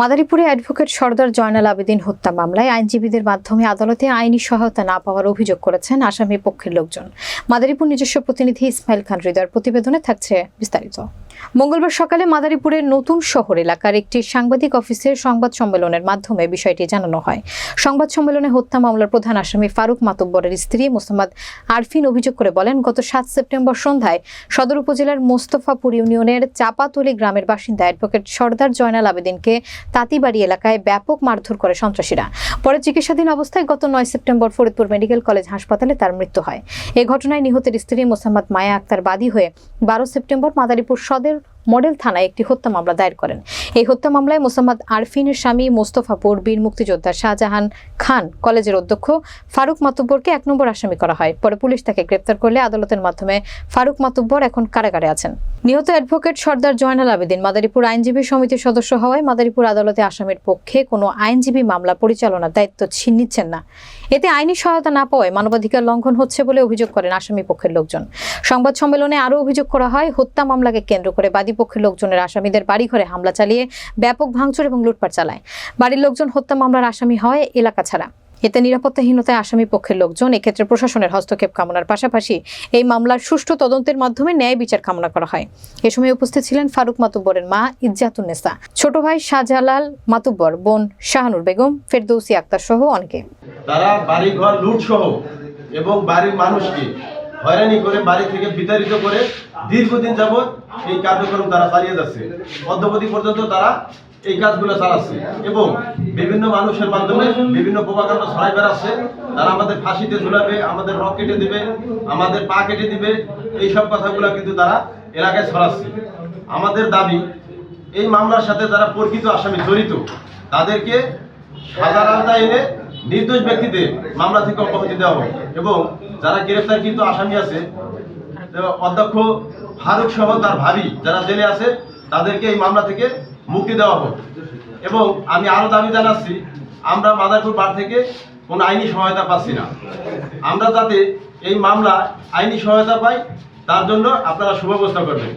মাদারীপুরে advocate Sardar Joynal Abedin হত্যা মামলায় আইনজীবীদের মাধ্যমে আদালতে আইনি সহায়তা না পাওয়ার অভিযোগ করেছেন আসামি পক্ষের লোকজন। মাদারীপুর নিজস্ব প্রতিনিধি ইসমাইল খান হৃদয়ের প্রতিবেদনে থাকছে বিস্তারিত। মঙ্গলবার সকালে মাদারীপুরের নতুন শহর এলাকার একটি সাংবাদিক অফিসের সংবাদ সম্মেলনের মাধ্যমে বিষয়টি জানানো হয়। সংবাদ সম্মেলনে হত্যা মামলার প্রধান আসামি ফারুক মাতব্বরের স্ত্রী মোসাম্মদ আরফিন অভিযোগ করে বলেন, গত সাত সেপ্টেম্বর সন্ধ্যায় সদর উপজেলার মোস্তফাপুর ইউনিয়নের চাপাতলি গ্রামের বাসিন্দা অ্যাডভোকেট সর্দার জয়নাল আবেদিনকে তাঁতিবাড়ি এলাকায় ব্যাপক মারধর করে সন্ত্রাসীরা। পরে চিকিৎসাধীন অবস্থায় গত নয় সেপ্টেম্বর ফরিদপুর মেডিকেল কলেজ হাসপাতালে তার মৃত্যু হয়। এ ঘটনায় নিহতের স্ত্রী মোসাম্মদ মায়া আক্তার বাদী হয়ে বারো সেপ্টেম্বর মাদারীপুর সদর later. মডেল থানায় একটি হত্যা মামলা দায়ের করেন। এই হত্যা মামলায় মোসাম্মদ আরফিনের স্বামী মোস্তফাপুর বীর মুক্তিযোদ্ধা শাহজাহান খান কলেজের অধ্যক্ষ ফারুক মাতুব্বরকে এক নম্বর আসামি করা হয়। পরে পুলিশ তাকে গ্রেপ্তার করলে আদালতের মাধ্যমে ফারুক মাতুব্বর এখন কারাগারে আছেন। নিহত অ্যাডভোকেট সর্দার জয়নাল আবেদিন মাদারীপুর আইনজীবী সমিতির সদস্য হওয়ায় মাদারীপুর আদালতে আসামির পক্ষে কোনো আইনজীবী মামলা পরিচালনার দায়িত্ব নিচ্ছেন না। এতে আইনি সহায়তা না পাওয়ায় মানবাধিকার লঙ্ঘন হচ্ছে বলে অভিযোগ করেন আসামি পক্ষের লোকজন। সংবাদ সম্মেলনে আরও অভিযোগ করা হয়, হত্যা মামলাকে কেন্দ্র করে বাদী পক্ষের লোকজনের আসামিদের বাড়িঘরে হামলা চালিয়ে ব্যাপক ভাঙচুর এবং লুটপাট চালায়। বাড়ির লোকজন হত্যা মামলার আসামি হয় এলাকা ছাড়া। এতে নিরাপত্তাহীনতায় আসামি পক্ষের লোকজন, এক্ষেত্রে প্রশাসনের হস্তক্ষেপ কামনার পাশাপাশি এই মামলার সুষ্ঠু তদন্তের মাধ্যমে ন্যায় বিচার কামনা করা হয়। এ সময় উপস্থিত ছিলেন ফারুক মাতুব্বরের মা ইজ্জাতুন্নেসা ছোট ভাই শাহজালাল মাতুব্বর, বোন শাহানুর বেগম, ফেরদৌসি আক্তার সহ অনেকে। তারা বাড়ি ঘর লুট সহ এবং বাড়ির মানুষকে হয়রানি করে, বাড়ি থেকে বিতাড়িত করে দীর্ঘদিন যাবৎ এই কার্যক্রম তারা চালিয়ে যাচ্ছে। মধ্যবর্তী পর্যন্ত তারা এই কাজগুলো চালাচ্ছে এবং বিভিন্ন মানুষের মাধ্যমে বিভিন্ন প্রভাকাণ্ড ছড়াই বেড়াচ্ছে। তারা আমাদের ফাঁসিতে ঝুলাবে, আমাদের রক কেটে দিবে, আমাদের পা কেটে দিবে, এইসব কথাগুলো কিন্তু তারা এলাকায় ছড়াচ্ছে। আমাদের দাবি, এই মামলার সাথে যারা প্রকৃত আসামি জড়িত, তাদেরকে সাজার আওতায় এনে নির্দোষ ব্যক্তিদের মামলা থেকে অব্যাহতি দেওয়া হোক। এবং যারা গ্রেফতার কিন্তু আসামি আছে অধ্যক্ষ ফারুক সহ তার ভাবি যারা জেলে আছে, তাদেরকে এই মামলা থেকে মুক্তি দেওয়া হোক। এবং আমি আরও দাবি জানাচ্ছি, আমরা মাদারপুর বার থেকে কোনো আইনি সহায়তা পাচ্ছি না। আমরা যাতে এই মামলা আইনি সহায়তা পাই, তার জন্য আপনারা সুব্যবস্থা করবেন।